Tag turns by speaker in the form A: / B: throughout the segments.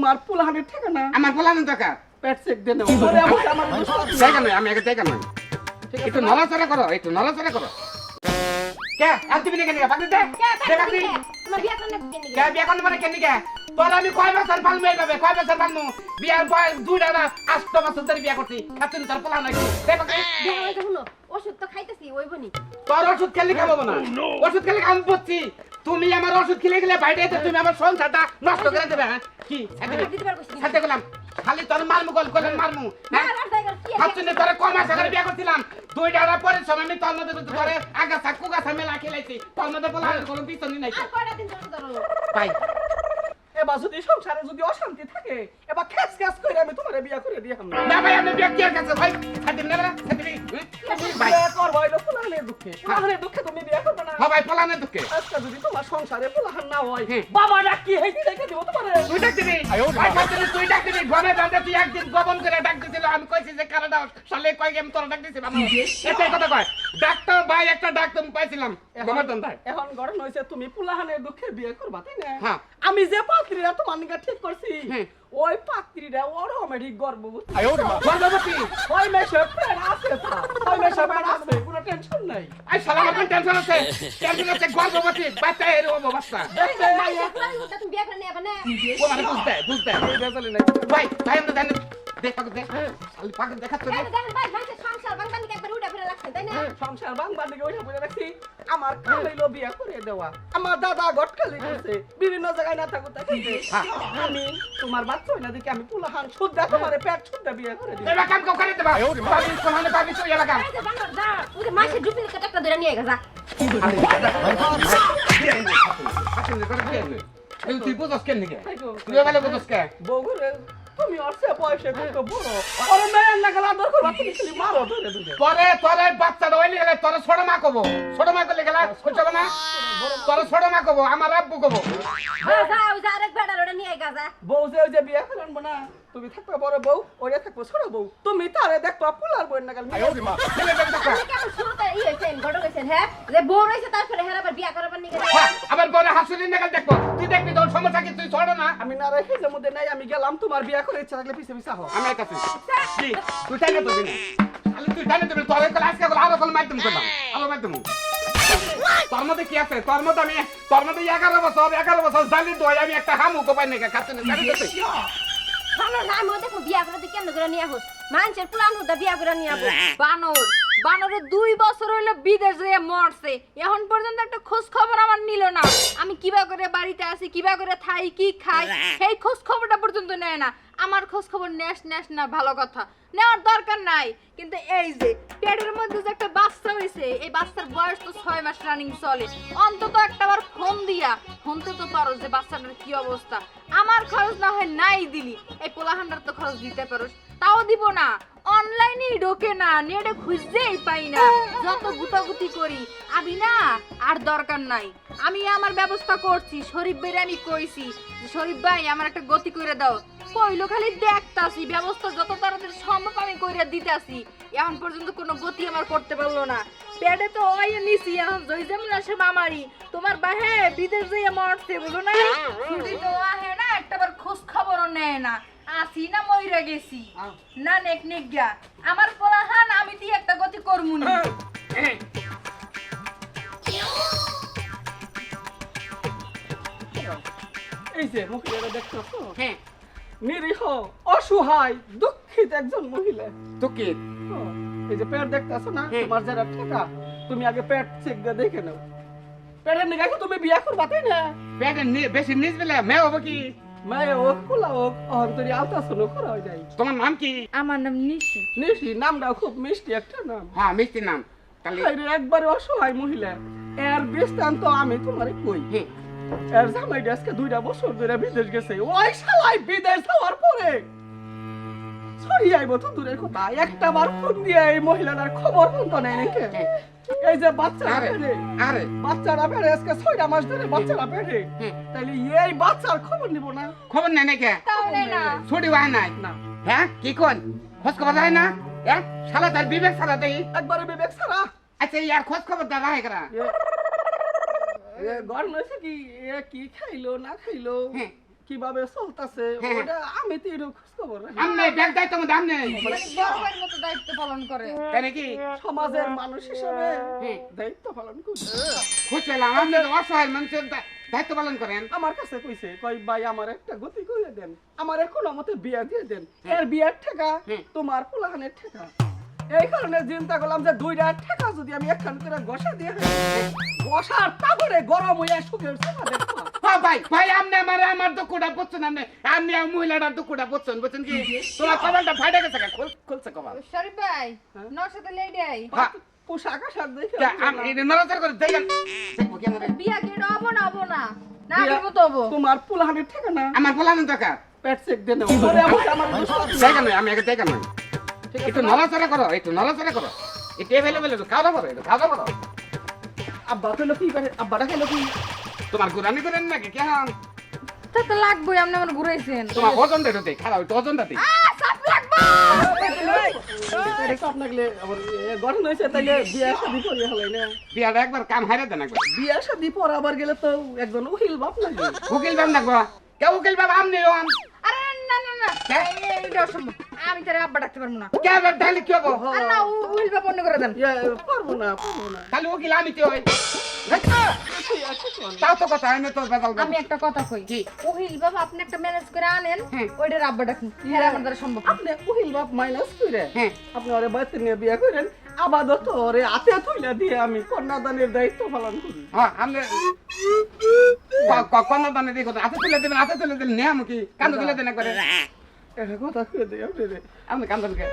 A: তোমার পোলাহানের ঠিকানা
B: আমার পোলানো দরকার
A: পেট চেক
B: নয় আমি আগে নয় একটু নড়াচড়া করো একটু নড়াচড়া করো কে আর তুমি কেন বাকি দে দে বাকি
C: তোমার বিয়া করলে কেন
B: কে বিয়া করতে পারে কেন কে তোর আমি কয় বছর পালমু এইভাবে কয় বছর পালমু বিয়ার বয়স দুইটা না আষ্ট বছর ধরে বিয়া করছি তোর পোলা নাকি দে
C: ওষুধ তো খাইতেছি ওই বনি
B: তোর ওষুধ খেলে খাব না ওষুধ খেলে আমি বুঝছি তুমি আমার ওষুধ খেলে গেলে বাইরে এসে তুমি আমার সংসারটা নষ্ট করে দেবে হ্যাঁ? কি? সাথে গেলাম। খালি তোর মারমু গল করলেন মারমু হ্যাঁ?
C: কি আছে?
B: কম আশা করে বিয়া করছিলাম। দুই ডাড়া পরে সময় আমি তোর মধ্যে কিন্তু আগা আগাছা গাছা মেলা খেলাইছি। তোর মধ্যে বলা কোনো পিছনই নাই
C: আর কয়টা দিন ধরে ধরো?
B: ভাই।
A: এ বাসুদি সংসারে যদি অশান্তি থাকে এবার খ্যাস খ্যাস করে আমি তোমার বিয়া করে দিয়ে
B: না ভাই আমি বিয়া কি কাছে? ভাই না না সাথে ভাই।
A: বিয়া করব হইল দুঃখে। পোলাহানের দুঃখে তুমি বিয়া করবে না।
B: হ্যাঁ ভাই দুঃখে।
A: আজকে যদি তোমার সংসারে পোলাহান না হয়
B: হুম।
A: বাবা ডাকি হেঁটে রেখে দিব তোমার?
B: তুই ডাক দিবি? ভাই খাতুনে তুই ডাক দিবি? ঘরে দাঁড়ে তুই একদিন গোপন করে ডাক দিছিল আমি কইছি যে কারা দাও সালে কয় গেম তোর ডাক দিছি বাবা? এটাই কথা কয় ডাক্তার ভাই একটা ডাক্তার পাইছিলাম।
A: এখন তুমি পুলাহানের দুঃখে বিয়ে করবা তাই না?
B: হ্যাঁ।
A: আমি যে পাত্রীরা তোমার নিকা ঠিক করছি। ওই পাত্রীরা অটোমেটিক গর্ভবতী।
B: গর্ভবতী?
A: ওই মেশে প্রেম আছে তা। ওই মেশে প্রেম আছে কোনো টেনশন নাই।
B: আই শালা আমার টেনশন আছে? টেনশন আছে গর্ভবতী বাচ্চা এর অবস্থা।
C: ভাই, তুমি বিয়া করে নিয়ে যাবে না?
B: ও মানে বুঝতে বুঝতে।
A: এই বেজালি নাই।
B: ভাই ভাই আমরা জানি দেখ পাকে দেখ। শালি পাকে দেখাচ্ছ
C: যে দেখেন ভাই ভাইকে সংসার বাংলানি একবার উঠে ফিরে রাখছেন তাই না?
A: সংসার বাংবার দিকে ওইটা বলে রাখছি। আমার খালাইলো বিয়া করে দেওয়া আমার দাদা গটকালি করছে বিভিন্ন জায়গায় না
B: হ্যাঁ।
A: আমি তোমার বাচ্চা হয় না দেখি আমি পুলাহান শুদ্ধা তোমার পেট শুদ্ধা বিয়া করে দিই
B: এবার কাম কেউ করে দেবা পাবি কোনে পাবি তুই এলাকা
C: এই যে যে মাসে ডুপি একটা ধরে নিয়ে গেছা
B: তুই বুঝস কেন নিকে
A: তাই
B: এবারে বুঝস কে
A: বগুড়ে তুমি অর্থে বয়সে কত বড়। আরে মেয়ের না আদর করো তুমি খালি মারো। ধরে ধরে
B: তোরে তোরে বাচ্চা রইলে গেলে তোরে ছোট মা কব। ছোট মা করলে গেলা ছোট তোরে ছোট মা কব আমার আব্বু কব।
C: হ্যাঁ যা ওই যে আরেক বেড়ার ওটা নিয়ে গেছা
A: বউ যে ওই যে বিয়ে করেন না তুমি থাকবে বড় বউ ওরে থাকবে ছোট বউ। তুমি তারে দেখবা পুলার বই না গেল
C: হ্যাঁ? বউ আবার বিয়া করাবার নিয়ে গেছে।
B: হ্যাঁ, আবার বলে হাসুলি নেগাল দেখব। তুই দেখবি তোর সমস্যা কি? তুই ছোট না?
A: আমি না রেখে যে মধ্যে নাই আমি গেলাম তোমার বিয়ে করে ইচ্ছা থাকলে পিছে পিছে হও।
B: আমি কি? তুই তুই তোর কল আজকে কল আরও কল করলাম। আরও মধ্যে কি আছে? তোর মধ্যে আমি তোর মধ্যে এগারো বছর এগারো বছর জালি দই, আমি একটা হামু কোপাই নাকি খাচ্ছে না
C: বানর না আমি দেখো বিয়া করে কেন করে নিয়ে হোস মানুষের প্লান হতো বিয়া করে নিয়ে আবো
D: বানর দুই বছর হইল বিদেশ যেয়ে মরছে। এখন পর্যন্ত একটা খোঁজ খবর আমার নিল না। আমি কিবা করে বাড়িতে আছি, কিবা করে থাই, কি খাই, সেই খোঁজ খবরটা পর্যন্ত নেয় না। আমার খোঁজ খবর নেস নেস না, ভালো কথা। নেওয়ার দরকার নাই। কিন্তু এই যে, পেটের মধ্যে যে একটা বাচ্চা হয়েছে এই বাচ্চার বয়স তো ছয় মাস রানিং চলে। অন্তত একটা ফোন দিয়া শুনতে তো পারো যে বাচ্চাটার কি অবস্থা। আমার খরচ না হয় নাই দিলি। এই পোলাহান্ডার তো খরচ দিতে পারোস। তাও দিব না। অনলাইনে ঢোকে না, নেটে খুঁজতেই পাই না। যত গুতাগুতি করি, আমি না আর দরকার নাই। আমি আমার ব্যবস্থা করছি, শরীফ বেরে আমি কইছি শরীফ ভাই, আমার একটা গতি করে দাও। কইলো খালি দেখতাছি, ব্যবস্থা যত তাড়াতাড়ি সম্ভব আমি কইরা দিতাছি। এখন পর্যন্ত কোনো গতি আমার করতে পারল না। পেটে তো ওই নিছি, এখন জয় যেমন আসে মামারি, তোমার বাহে বিদেশ যাইয়া মরছে, বুঝো না তো আহে না, একটাবার খোঁজ খবরও নেয় না। আসি না মইরা গেছি। না নেক নেক গা। আমার পোলাহান আমি দিয়ে একটা গতি করমুনি
A: এই যে মহিলারা দেখতেছো
B: হ্যাঁ।
A: নিরীহ অসহায় দুঃখিত একজন মহিলা।
B: তো কি?
A: ও, এই যে পেট দেখতেছো না?
B: হুম।
A: তোমার যারা ঠেকা তুমি আগে পেট চেক দিয়ে দেখে নাও। পেটের নিগাকে তুমি বিয়া করবা তাই না?
B: পেটে নি- বেশি নিজ বেলা মেয়ে হব কি?
A: মায়ে হোক পোলা হোক অন্তরি আলট্রাসাউন্ড করা হয়ে যায়।
B: তোমার নাম কি?
D: আমার নাম নিশি।
A: নিশি নামটা খুব মিষ্টি একটা নাম।
B: হ্যাঁ মিষ্টি নাম। তাহলে
A: একবারে অসহায় মহিলা। এর আমি তোমারে কই?
B: হ্যাঁ
A: এর জামাই আজকে দুইটা বছর ধরে বিদেশ গেছে। ওই শালাই বিদেশ যাওয়ার পরে ছড়িয়ে আইব তো দূরের কথা। একটা বার ফোন দিয়ে এই মহিলাটার খবর পর্যন্ত নেই নাকি? এই যে বাচ্চারা বেড়ে।
B: আরে।
A: বাচ্চারা বেড়ে আজকে ছয়টা মাস ধরে বাচ্চারা বেড়ে।
B: হুম।
A: এই বাচ্চার খবর নিব না?
B: খবর নেই নাকি? ছুটি হয় নাই? হ্যাঁ কি কোন? খোঁজ খবর হয় না? হ্যাঁ শালা তার বিবেক সারা দেই।
A: একবারে বিবেক সারা
B: আচ্ছা ইয়ার খোঁজ খবর দেওয়া হয় করা?
A: গরম হয়েছে কি? এ কি খাইলো না খাইলো?
B: হ্যাঁ
A: কীভাবে চলতেছে
B: হ্যাঁ।
A: ওটা আমি তো একটু খোঁজ খবর রাখি।
B: আমনে ব্যাগ দায়িত্ব মধ্যে আমনে
D: মানে বড় মতো দায়িত্ব পালন করে।
B: তাই নাকি?
A: সমাজের মানুষ হিসেবে
B: হ্যাঁ।
A: দায়িত্ব পালন করি।
B: খুঁজ পেলাম আপনি অসহায় মানুষের দায়িত্ব পালন করেন।
A: আমার কাছে কইছে কই ভাই আমার একটা গতি করে দেন। আমার এখন মতে বিয়া দিয়ে দেন। এর বিয়ার টাকা
B: হ্যাঁ।
A: তোমার পোলাহানের টাকা এই কারণে চিন্তা করলাম যে দুইটা টাকা যদি আমি একখান করে গসা দিয়ে গসার তারপরে গরম হইয়া সুখের
B: হ্যাঁ ভাই ভাই আপনি আমার আমার দুঃখটা বুঝছেন আপনি? আপনি আর মহিলাটার দুঃখটা বুঝছেন বুঝছেন কি? তোমার কপালটা ফাটে গেছে? খুল- খুলছে কপাল।
D: শরীফ ভাই
A: হ্যাঁ?
D: নর লেডি আই।
B: হ্যাঁ।
A: পোশাক আশাক দেখে
B: তা আম- এটা নড়াচড়া করে দেখেন।
D: বিয়া কি এটা হব না হব না? আগের হব।
A: তোমার পোলাহানের টাকা না
B: আমার বলানো টাকা
A: পেট চেক নেব। ওরে আমার আছে।
B: দেখেন আমি আগে দেখেন একটু নড়াচড়া করো একটু নড়াচড়া করো। একটু এভেলেবেল খাওয়া দাওয়া করো একটু খাওয়া দাওয়া করো।
A: আব্বা খেলো কি? করে আব্বাটা খেলো কি?
B: তোমার গুরানি করেন নাকি? কেমন
D: তা তো লাগবই আপনি আমার ঘুরাইছেন।
B: তোমার ওজন দেখো তে খারাপ তো ওজন দেখ
D: আহ, সাপ লাগবো!
A: এটা তো আপনাকে আবার এ গঠন হয়েছে তাইলে বিয়া শাদি করিয়া হলাই না।
B: বিয়াটা একবার কাম হারে দেন একবার।
A: বিয়া শাদি পর আবার গেলে তো একজন উকিল বাপ লাগে
B: উকিল বাপ দেখব কে উকিল বাপ? আমনি
D: না না না? এইটা অসম্ভব আমি তারে আব্বা ডাকতে পারব না।
B: কে এবার তাহলে কি হব?
D: না উইল বা বন্ধ করে দেন।
A: পারব না পারব না।
B: তাহলে উকিল আমি তো হই তাও তো কথা আমি
D: একটা কথা কই।
B: কি?
D: উহিল বাবা আপনি একটা ম্যানেজ করে আনেন
B: হ্যাঁ।
D: ওইটার আব্বা ডাকুন। হ্যাঁ আমার দ্বারা সম্ভব।
A: আপনি উহিল বাপ মাইনাস করে।
B: হ্যাঁ।
A: আপনি ওরে নিয়ে বিয়া করেন আপাতত ওরে হাতে থইলা দিয়ে আমি কন্যাদানের দায়িত্ব পালন করি।
B: হ্যাঁ আমি কন্যা দানে দিয়ে কথা হাতে তুলে দেবেন হাতে তুলে দিলেন নেই আমি কি কান্দে তুলে দেন একবারে?
A: এটা কথা কয়ে দিই আপনি রে।
B: আপনি কান্দন কে?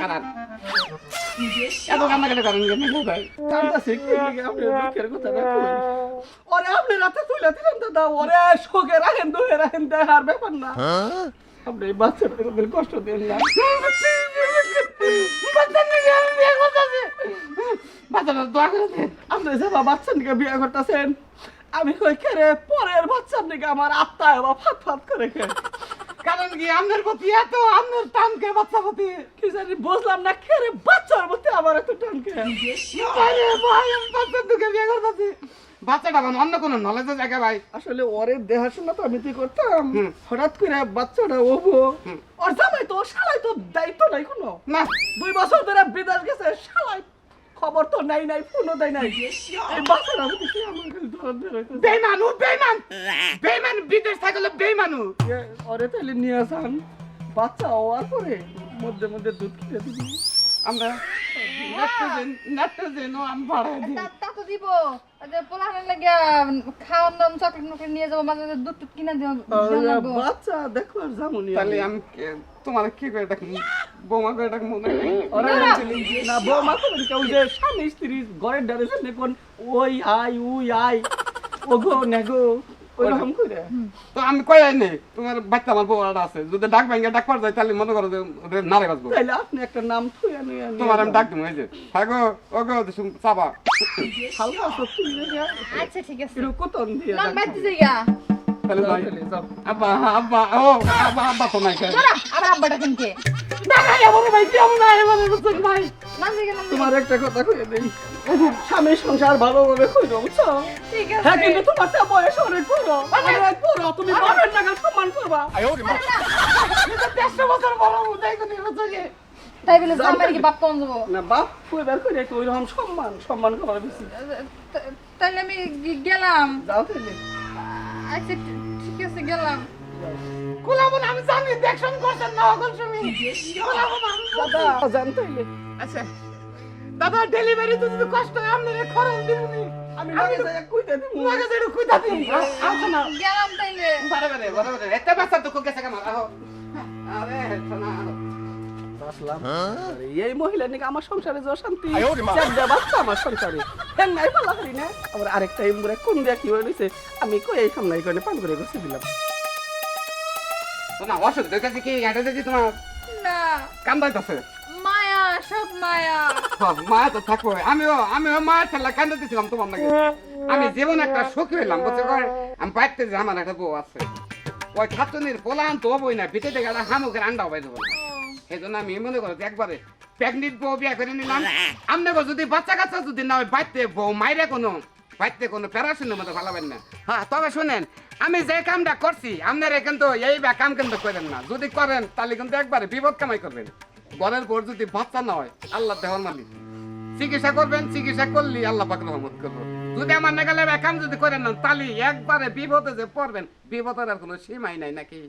B: কারার এত কান্না কেটে করেন কেন ভাই?
A: কান্দাছে কি আপনি? দুঃখের কথা না ওরে আপনি রাতে তুইলা দিলেন দাদা ওরে শোকে রাখেন দুহে রাখেন দেখার ব্যাপার না। আপনি এই কষ্ট দেন না।
B: দোয়া করে
A: আপনি যে বাচ্চার নিকে বিয়ে করতেছেন? আমি কই কেরে পরের বাচ্চার নিকে আমার আত্মা বা ফাত ফাত করে
B: কারণ কি আপনার প্রতি এত আপনার টান কে বাচ্চা প্রতি
A: কি জানি বুঝলাম না কেরে বাচ্চার মধ্যে আমার এত টান কে
B: আরে ভাই আমি বাচ্চার দুঃখে বিয়ে করতেছি। বাচ্চাটা মানে অন্য কোনো নলেজের জায়গা ভাই।
A: আসলে ওরে দেখাশোনা তো আমি তুই করতাম। হঠাৎ করে বাচ্চাটা ওবো। ওর জামাই তো শালাই তো দায়িত্ব নাই কোনো।
B: না।
A: দুই বছর ধরে বিদেশ গেছে শালাই খবর তো নাই নাই ফোনও দেয় নাই। এই বাচ্চাটা মধ্যে কি আমার।
B: বেইমানু বেইমান! বেইমান বিদেশ থাকলে বেইমানু
A: এ, ওরে তাহলে নিয়ে আসান বাচ্চা হওয়ার পরে মধ্যে মধ্যে দুধ খেতে দিবি।
B: আমরা আমি আমি তোমার কি করে বৌমা করে ডাকি মনে নেই।
A: ওরে না বৌমা তো কেউ যে স্বামী স্ত্রী ঘরের ডারে সামনে কোন ওই আই উই আই ওগো নেগো ওরকম করে।
B: তো আমি কই আই নেই? তোমার বাচ্চা আমার বউটা আছে। যদি ডাক ভাঙ্গে ডাক পার যায় তাহলে মনে করো যে নারে
A: আপনি একটা নাম থুয়া নিয়ে
B: তোমার আমি ডাক দিব এই যে। হ্যাঁ গো ও গো শুন চাবা।
A: হালকা সত্যি
D: আচ্ছা ঠিক আছে।
A: দিয়ে
D: বাইতে যাইগা
B: তাহলে যাই। আব্বা আব্বা ও আব্বা আব্বা তো নাই
D: আবার আব্বা ডাকেন কে
B: না না আমার ভাই কেমন নাই আমার বুঝছেন ভাই?
D: নাম দিকে নাম
A: তোমার একটা কথা কয়ে দিই। স্বামী সংসার ভালোভাবে কইরো বুঝছ? হ্যাঁ কিন্তু তোমার তো বয়স অনেক বড়। অনেক বড় তুমি বাবার নাগাল সম্মান করবা।
B: দেড়শো বছর বড় উদয় করে হচ্ছে
D: তাই বলে জামাই কি বাপ
A: না করে একটু ওইরকম সম্মান সম্মান করা বেশি।
D: তা- তাইলে আমি গেলাম।
A: যাও তাইলে
D: আচ্ছা আছে গেলাম।
B: কুলাবন আমি জানি দেখশন করছেন না অগল তুমি কুলাবন আমি
A: দাদা জানতে তাইলে
B: আচ্ছা দাদা ডেলিভারি তো যদি কষ্ট হয় আপনার খরচ দিবনি
A: আমি লাগে যাই কইতে
B: দিই আসো না।
D: গেলাম তাইলে।
B: বরাবরে বরাবরে এত বাচ্চা দুঃখ গেছে কেন? আহো। আরে শোনা
A: আসলাম। এই মহিলা নাকি আমার সংসারে যে অশান্তি। চারটা বাচ্চা আমার সংসারে। হ্যাঁ নাই করি না। আবার আরেকটা ইমরে কোন দিয়া কি হয়েছে আমি কই এই সামনে করে পান করে গেছে দিলাম।
B: শোনা অসুখ দেখেছি কি এটা দেখি তোমার
D: না।
B: কান্দাইতেছে
D: মায়া সব মায়া।
B: মা তো থাকব। আমিও আমিও মায়ের ঠেলা কান্দে দিছিলাম তোমার নাকি। আমি জীবন একটা সুখী হইলাম কয়? আমি বাইতে যে আমার একটা বউ আছে। ওই ছাত্রনীর পোলান তো হবই না ভিতরে থেকে একটা হামুকের আন্ডাও বাইরে দেবো সেই জন্য আমি মনে করো একবারে বউ বিয়া করে নিলাম। যদি বাচ্চা কাচ্চা যদি না বাইতে বউ, মাইরে কোনো, বাইতে কোনো মতো না। হ্যাঁ তবে শুনেন, আমি যে কামটা করছি, আপনারা কিন্তু এই বা কাম কিন্তু করেন না। যদি করেন, তাহলে কিন্তু একবারে বিপদ কামাই করবেন। ঘরের পর যদি বাচ্চা না হয় আল্লাহ দেহর মালিক চিকিৎসা করবেন, চিকিৎসা করলি আল্লাহ পাক রহমত করব। যদি আমার নাগালে কাম যদি করেন না, তাহলে একবারে বিপদে যে পড়বেন, বিপদের আর কোনো সীমাই নাই নাকি?